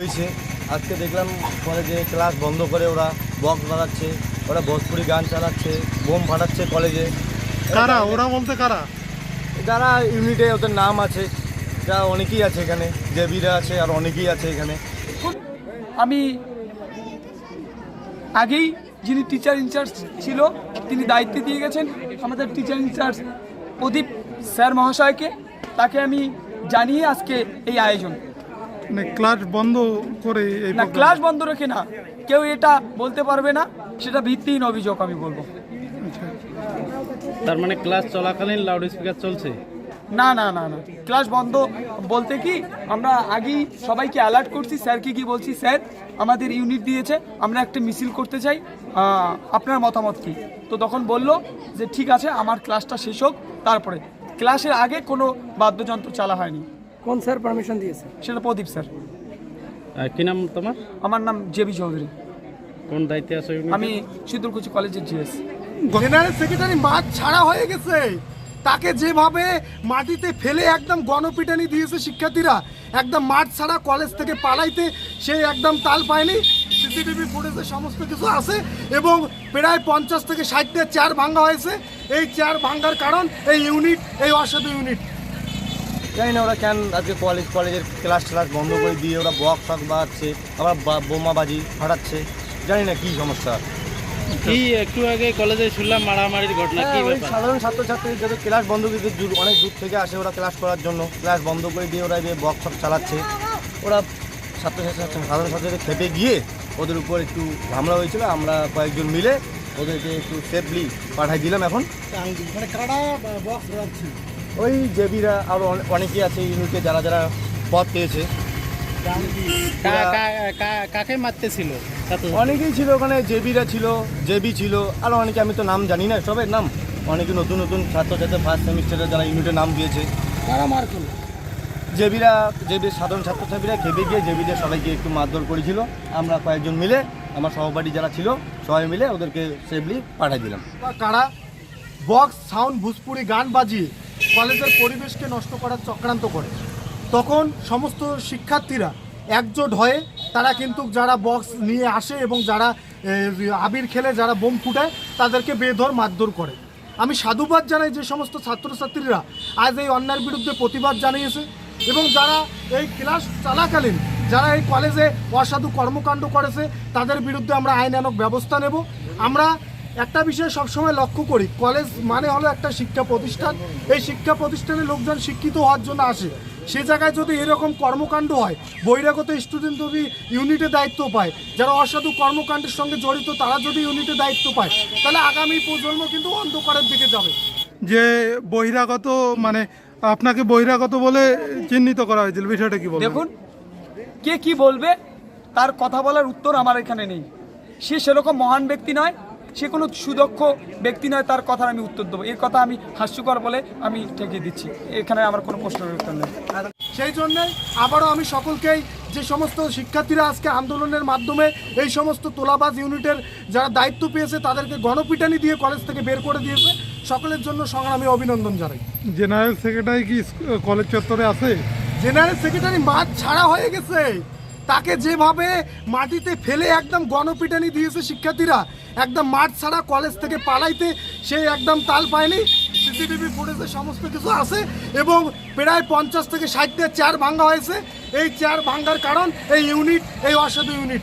হয়েছে। আজকে দেখলাম কলেজে ক্লাস বন্ধ করে ওরা বক্স বাজাচ্ছে ওরা ভোজপুরি গান চালাচ্ছে বোম ফাটাচ্ছে কলেজে কারা? ওরা বলতে কারা? যারা ইউনিটে ওদের নাম আছে যা অনেকেই আছে এখানে জেবিরা আছে আর অনেকেই আছে এখানে। আমি আগেই যিনি টিচার ইনচার্জ ছিল তিনি দায়িত্ব দিয়ে গেছেন আমাদের টিচার ইনচার্জ প্রদীপ স্যার মহাশয়কে তাকে আমি জানিয়ে আজকে এই আয়োজন। মানে ক্লাস বন্ধ করে না ক্লাস বন্ধ রেখে না। কেউ এটা বলতে পারবে না সেটা ভিত্তিহীন অভিযোগ আমি বলব। আচ্ছা। তার মানে ক্লাস চলাকালীন লাউড স্পিকার চলছে? না না না না। ক্লাস বন্ধ বলতে কি আমরা আগেই সবাইকে অ্যালার্ট করছি স্যারকে কি বলছি স্যার আমাদের ইউনিট দিয়েছে আমরা একটা মিছিল করতে চাই। আপনার মতামত কি? তো তখন বলল যে ঠিক আছে আমার ক্লাসটা শেষ হোক তারপরে। ক্লাসের আগে কোনো বাদ্যযন্ত্র চালা হয়নি। কোন স্যার পারমিশন দিয়েছে? সেটা প্রদীপ স্যার। কি নাম তোমার? আমার নাম জেবি চৌধুরী। কোন দায়িত্বে আছো? আমি শীতলকুচি কলেজের জিএস। জেনারেল সেক্রেটারি মাঠ ছাড়া হয়ে গেছে। তাকে যেভাবে মাটিতে ফেলে একদম গণপিটানি দিয়েছে শিক্ষার্থীরা একদম মাঠ ছাড়া কলেজ থেকে পালাইতে সে একদম তাল পায়নি। সিসিটিভি ফুটেজে সমস্ত কিছু আছে এবং প্রায় পঞ্চাশ থেকে ষাটটা চেয়ার ভাঙা হয়েছে। এই চেয়ার ভাঙ্গার কারণ এই ইউনিট এই অসাধু ইউনিট। জানি না ওরা কেন আজকে কলেজ কলেজের ক্লাস ট্লাস বন্ধ করে দিয়ে ওরা বক ফক বাজাচ্ছে আবার বা- বোমাবাজি ফাটাচ্ছে জানি না কী সমস্যা। কি একটু আগে কলেজে শুনলাম মারামারির ঘটনা কি হ্যাঁ, ব্যাপার? সাধারণ ছাত্রছাত্রী যাদের ক্লাস বন্ধ করে দূর- অনেক দূর থেকে আসে ওরা ক্লাস করার জন্য। ক্লাস বন্ধ করে দিয়ে ওরা যে বক্স ফক্স চালাচ্ছে। ওরা ছাত্রছাত্রী সাধারণ ছাত্রীদের খেপে গিয়ে ওদের উপর একটু হামলা হয়েছিল। আমরা কয়েকজন মিলে ওদেরকে একটু সেফলি পাঠাই দিলাম এখন। মানে কারা বক্স রাখছে ওই জেবিরা আরও অনেকেই আছে ইউনিটে যারা যারা পথ পেয়েছে। কা- কা- কা- কাকে মারতেছিল ছাত্র- অনেকেই ছিল ওখানে জেবিরা ছিল জেবি ছিল আরও অনেকে আমি তো নাম জানি না সবের নাম। অনেকে নতুন নতুন ছাত্রছাত্রী ফার্স্ট সেমিস্টারে যারা ইউনিটে নাম দিয়েছে। কারা মার করল? জেবিরা জেবির সাধারণ ছাত্রছাত্রীরা খেপে গিয়ে জেবিদের সবাইকে একটু মারধর করেছিল। আমরা কয়েকজন মিলে আমার সহপাঠী যারা ছিল সবাই মিলে ওদেরকে সেফলি পাঠিয়ে দিলাম। কারা? বক্স সাউন্ড ভোজপুরি গান বাজিয়ে কলেজের পরিবেশকে নষ্ট করার চক্রান্ত করে। তখন সমস্ত শিক্ষার্থীরা একজোট হয়ে তারা কিন্তু যারা বক্স নিয়ে আসে এবং যারা আবির খেলে যারা বোম ফুটায় তাদেরকে বেধর মারধর করে। আমি সাধুবাদ জানাই যে সমস্ত ছাত্রছাত্রীরা আজ এই অন্যায়ের বিরুদ্ধে প্রতিবাদ জানিয়েছে এবং যারা এই ক্লাস চলাকালীন যারা এই কলেজে অসাধু কর্মকাণ্ড করেছে তাদের বিরুদ্ধে আমরা আইনানক ব্যবস্থা নেব। আমরা একটা বিষয় সবসময় লক্ষ্য করি কলেজ মানে হলো একটা শিক্ষা প্রতিষ্ঠান। এই শিক্ষা প্রতিষ্ঠানে লোকজন শিক্ষিত হওয়ার জন্য আসে। সে জায়গায় যদি এরকম কর্মকাণ্ড হয় বহিরাগত স্টুডেন্ট যদি ইউনিটে দায়িত্ব পায় যারা অসাধু কর্মকাণ্ডের সঙ্গে জড়িত তারা যদি ইউনিটে দায়িত্ব পায় তাহলে আগামী প্রজন্ম কিন্তু অন্ধকারের দিকে যাবে। যে বহিরাগত মানে আপনাকে বহিরাগত বলে চিহ্নিত করা হয়েছিল বিষয়টা কি দেখুন কে কি বলবে তার কথা বলার উত্তর আমার এখানে নেই। সে সেরকম মহান ব্যক্তি নয় সে কোনো সুদক্ষ ব্যক্তি নয় তার কথার আমি উত্তর দেবো। এর কথা আমি হাস্যকর বলে আমি ঠেকিয়ে দিচ্ছি। এখানে আমার কোনো প্রশ্নের উত্তর নেই। সেই জন্যই আবারও আমি সকলকেই যে সমস্ত শিক্ষার্থীরা আজকে আন্দোলনের মাধ্যমে এই সমস্ত তোলাবাজ ইউনিটের যারা দায়িত্ব পেয়েছে তাদেরকে গণপিটানি দিয়ে কলেজ থেকে বের করে দিয়েছে। সকলের জন্য সংগ্রামী অভিনন্দন জানাই। জেনারেল সেক্রেটারি কি কলেজ চত্বরে আছে? জেনারেল সেক্রেটারি মাঠ ছাড়া হয়ে গেছে। তাকে যেভাবে মাটিতে ফেলে একদম গণপিটানি দিয়েছে শিক্ষার্থীরা একদম মাঠ ছাড়া কলেজ থেকে পালাইতে সে একদম তাল পায়নি। সিসিটিভি ফুটেজে সমস্ত কিছু আছে এবং প্রায় পঞ্চাশ থেকে ষাটটা চেয়ার ভাঙ্গা হয়েছে। এই চেয়ার ভাঙ্গার কারণ এই ইউনিট এই অসাধু ইউনিট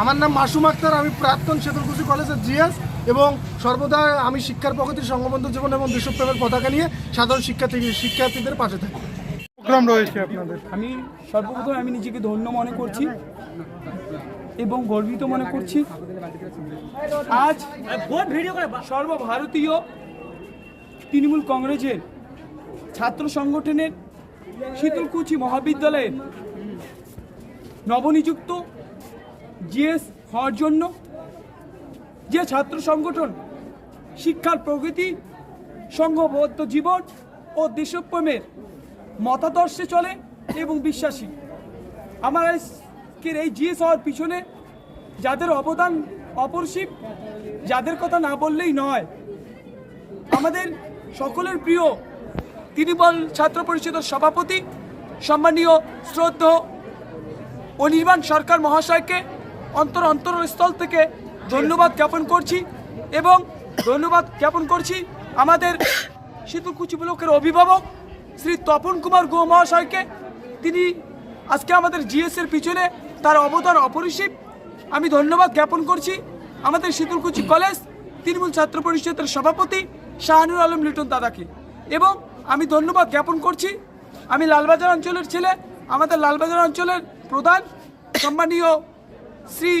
আমার নাম মাসুম আক্তার আমি প্রাক্তন সেতুলকুচি কলেজের জিএস এবং সর্বদা আমি শিক্ষার প্রগতি সংঘবন্ধু জীবন এবং দেশপ্রেমের পতাকা নিয়ে সাধারণ শিক্ষার্থী শিক্ষার্থীদের পাশে থাকি। প্রোগ্রাম রয়েছে আপনাদের। আমি সর্বপ্রথম আমি নিজেকে ধন্য মনে করছি এবং গর্বিত মনে করছি। আজ সর্বভারতীয় তৃণমূল কংগ্রেসের ছাত্র সংগঠনের শীতলকুচি মহাবিদ্যালয়ের নবনিযুক্ত জিএস হওয়ার জন্য যে ছাত্র সংগঠন শিক্ষার প্রগতি, সংঘবদ্ধ জীবন ও দেশপ্রেমের মতাদর্শে চলে এবং বিশ্বাসী। আমার আজকের এই জিএস হওয়ার পিছনে যাদের অবদান অপরিসীম, যাদের কথা না বললেই নয়, আমাদের সকলের প্রিয় তৃণমূল ছাত্র পরিষদের সভাপতি, সম্মানীয় শ্রদ্ধ অনির্বাণ সরকার মহাশয়কে অন্তর অন্তরস্থল থেকে ধন্যবাদ জ্ঞাপন করছি এবং ধন্যবাদ জ্ঞাপন করছি আমাদের শীতলকুচি ব্লকের অভিভাবক শ্রী তপন কুমার গুহ মহাশয়কে তিনি আজকে আমাদের জিএসের পিছনে তার অবদান অপরিসীম। আমি ধন্যবাদ জ্ঞাপন করছি আমাদের শীতলকুচি কলেজ তৃণমূল ছাত্র পরিষদের সভাপতি শাহানুর আলম লিটন দাদাকে। এবং আমি ধন্যবাদ জ্ঞাপন করছি আমি লালবাজার অঞ্চলের ছেলে, আমাদের লালবাজার অঞ্চলের প্রধান সম্মানীয় শ্রী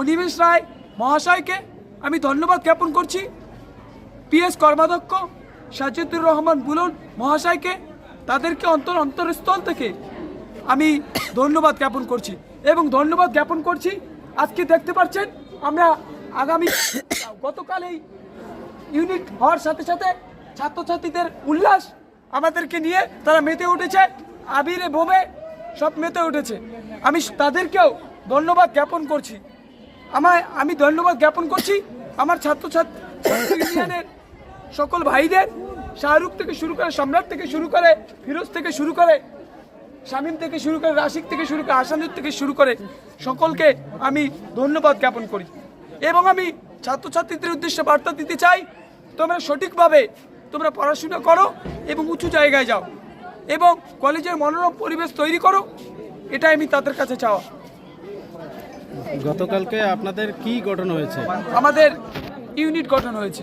অনিমেষ রায় মহাশয়কে আমি ধন্যবাদ জ্ঞাপন করছি। পিএস কর্মাধ্যক্ষ সাজিদুর রহমান বুলন মহাশয়কে তাদেরকে অন্তর অন্তরস্থল থেকে আমি ধন্যবাদ জ্ঞাপন করছি এবং ধন্যবাদ জ্ঞাপন করছি। আজকে দেখতে পাচ্ছেন, আমরা আগামী গতকাল এই ইউনিট হওয়ার সাথে সাথে ছাত্রছাত্রীদের উল্লাস আমাদেরকে নিয়ে তারা মেতে উঠেছে, আবিরে বোমে সব মেতে উঠেছে। আমি তাদেরকেও ধন্যবাদ জ্ঞাপন করছি। আমায়, আমি ধন্যবাদ জ্ঞাপন করছি আমার ছাত্রছাত্রী ইউনিয়নের সকল ভাইদের শাহরুখ থেকে শুরু করে সম্রাট থেকে শুরু করে ফিরোজ থেকে শুরু করে শামীম থেকে শুরু করে রাশিক থেকে শুরু করে আসানুর থেকে শুরু করে সকলকে আমি ধন্যবাদ জ্ঞাপন করি। এবং আমি ছাত্রছাত্রীদের উদ্দেশ্যে বার্তা দিতে চাই তোমরা সঠিকভাবে তোমরা পড়াশোনা করো এবং উঁচু জায়গায় যাও এবং কলেজের মনোরম পরিবেশ তৈরি করো এটাই আমি তাদের কাছে চাওয়া। গতকালকে আপনাদের কি গঠন হয়েছে? আমাদের ইউনিট গঠন হয়েছে।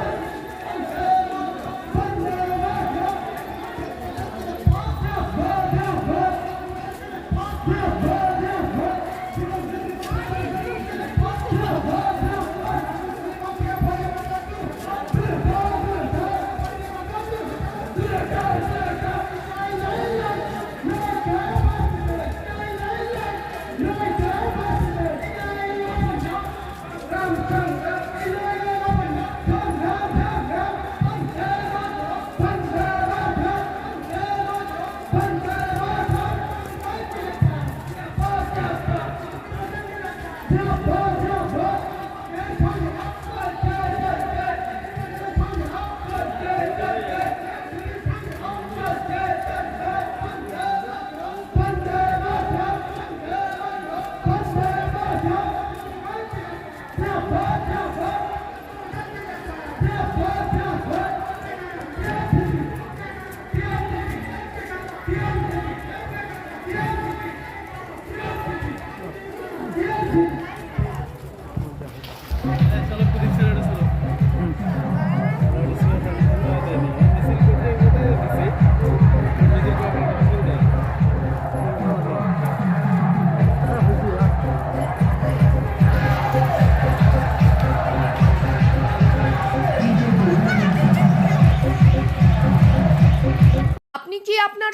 Now,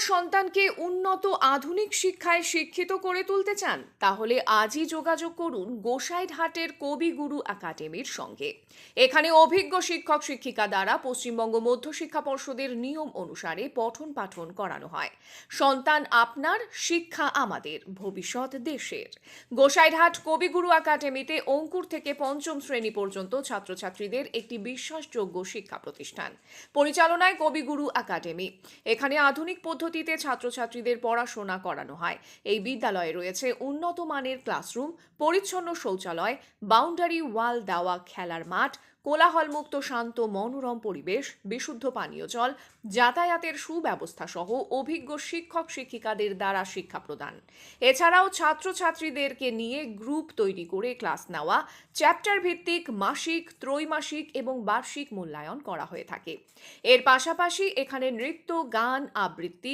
সন্তানকে উন্নত আধুনিক শিক্ষায় শিক্ষিত করে তুলতে চান, তাহলে আজই যোগাযোগ করুন গোসাইরহাটের কবিগুরু একাডেমির সঙ্গে। এখানে অভিজ্ঞ শিক্ষক শিক্ষিকা দ্বারা পশ্চিমবঙ্গ মধ্যশিক্ষা পর্ষদের নিয়ম অনুসারে পঠন পাঠন করানো হয়। সন্তান আপনার, শিক্ষা আমাদের, ভবিষ্যৎ দেশের। গোসাইরহাট কবিগুরু একাডেমিতে অঙ্কুর থেকে পঞ্চম শ্রেণি পর্যন্ত ছাত্রছাত্রীদের একটি বিশ্বাসযোগ্য শিক্ষা প্রতিষ্ঠান। পরিচালনায় কবিগুরু একাডেমি। এখানে আধুনিক পদ্ধতিতে ছাত্রছাত্রীদের পড়াশোনা করানো হয়। এই বিদ্যালয়ে রয়েছে উন্নত মানের ক্লাসরুম, পরিচ্ছন্ন শৌচালয়, বাউন্ডারি ওয়াল দেওয়া খেলার মাঠ, কোলাহলমুক্ত শান্ত মনোরম পরিবেশ, বিশুদ্ধ পানীয় জল, যাতায়াতের সুব্যবস্থা সহ অভিজ্ঞ শিক্ষক শিক্ষিকাদের দ্বারা শিক্ষা প্রদান। এছাড়াও ছাত্রছাত্রীদেরকে নিয়ে গ্রুপ তৈরি করে ক্লাস নেওয়া, চ্যাপ্টার ভিত্তিক মাসিক, ত্রৈমাসিক এবং বার্ষিক মূল্যায়ন করা হয়ে থাকে। এর পাশাপাশি এখানে নৃত্য, গান, আবৃত্তি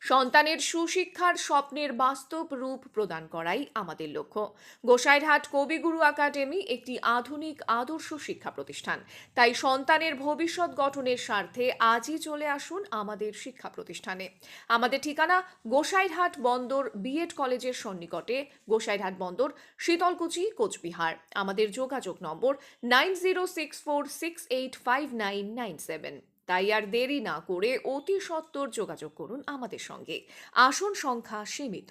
সন্তানের সুশিক্ষার স্বপ্নের বাস্তব রূপ প্রদান করাই আমাদের লক্ষ্য। গোসাইরহাট কবিগুরু একাডেমি একটি আধুনিক আদর্শ শিক্ষা প্রতিষ্ঠান। তাই সন্তানের ভবিষ্যৎ গঠনের স্বার্থে আজই চলে আসুন আমাদের শিক্ষা প্রতিষ্ঠানে। আমাদের ঠিকানা গোসাইরহাট বন্দর বিএড কলেজের সন্নিকটে, গোসাইরহাট বন্দর, শীতলকুচি, কোচবিহার। আমাদের যোগাযোগ number nine zero six four six eight five nine nine seven. তাই আর দেরি না করে অতি সত্বর যোগাযোগ করুন আমাদের সঙ্গে। আসন সংখ্যা সীমিত।